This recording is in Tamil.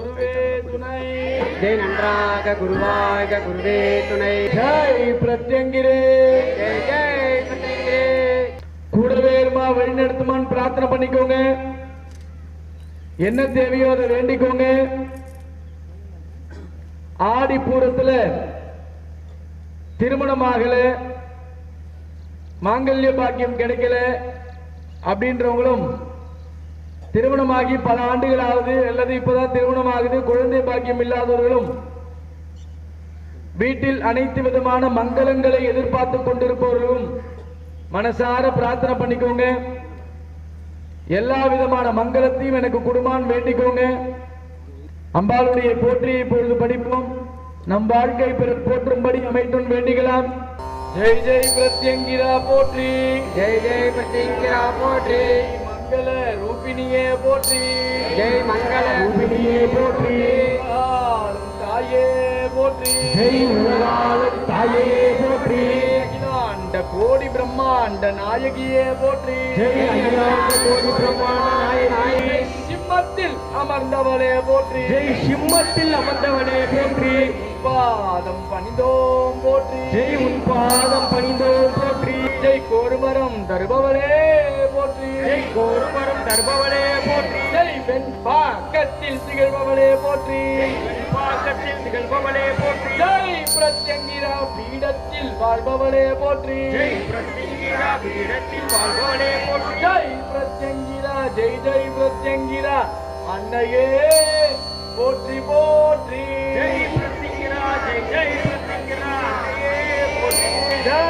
குருவே துணை. ஜெய் நன்றாக குருவாக குருவே துணை. ஜெய் பிரத்யங்கிரே. ஜெய் ஜெய் பத்திரிகே கூடவே இருமா வழி நடத்துமான்னு பிரார்த்தனை பண்ணிக்கோங்க. என்ன தேவையோ அதை வேண்டிக்கோங்க. ஆடி பூரத்துல திருமணம் ஆகல மாங்கல்ய பாக்கியம் கிடைக்கல அப்படின்றவங்களும் திருமணமாகி பல ஆண்டுகள் ஆகுது அல்லது இப்பதான் திருமணம் ஆகுது குழந்தை பாக்கியம் இல்லாதவர்களும் வீட்டில் அனைத்து விதமான மங்களங்களை எதிர்பார்த்து கொண்டிருப்பவர்களும் மனசார பிரார்த்தனை பண்ணிக்கோங்க. எல்லா விதமான மங்களத்தையும் எனக்கு குடும்பம் வேண்டிக்கோங்க. அம்பாளுடைய போற்றியை இப்பொழுது படிப்போம். நம் வாழ்க்கை பிறர் போற்றும்படி அமைத்தும் வேண்டிக்கலாம் ஜெய் ஜெய் பிரத்யங்கிரா போற்றி. ஜெய் ஜெய் பத்திரிகா போற்றி. மங்கள ரூபிணியே போற்றி. ஜெய் மங்கள ரூபிணியே போற்றி. தாயே போற்றி. ஜெய் உலகாளும் தாயே போற்றி. அகிலாண்ட கோடி பிரம்மாண்ட நாயகியே போற்றி. ஜெய் அகிலாண்ட கோடி பிரம்மாண்ட நாயகி. சிம்மத்தில் அமர்ந்தவளே போற்றி. ஜெய் சிம்மத்தில் அமர்ந்தவளே போற்றி. பாதம் பணிந்தோம் போற்றி. ஜெய் உன் பாதம் பணிந்தோம் போற்றி. ஜெய் கோருமரம் தருபவளே போற்றி. ஜெய் கோருமரம் தருபவளே போற்றி. ஜெய் வெண் பாக்கத்தில் திகழ்பவளே போற்றி. பாக்கத்தில் திகழ்பவளே போற்றி. ஜெய் பிரத்யங்கிரா பீடத்தில் வாழ்பவளே போற்றி. ஜெய் பிரத்யங்கிரா பீடத்தில் வாழ்பவளே போற்றி. ஜெய் பிரத்யங்கிரா ஜெய் ஜெய் பிரத்யங்கிரா அன்னையே போற்றி போற்றி. ஜெய் பிரத்யங்கிரா ஜெய் ஜெய் பிரத்யங்கிரா அன்னையே போற்றி. ஜெய்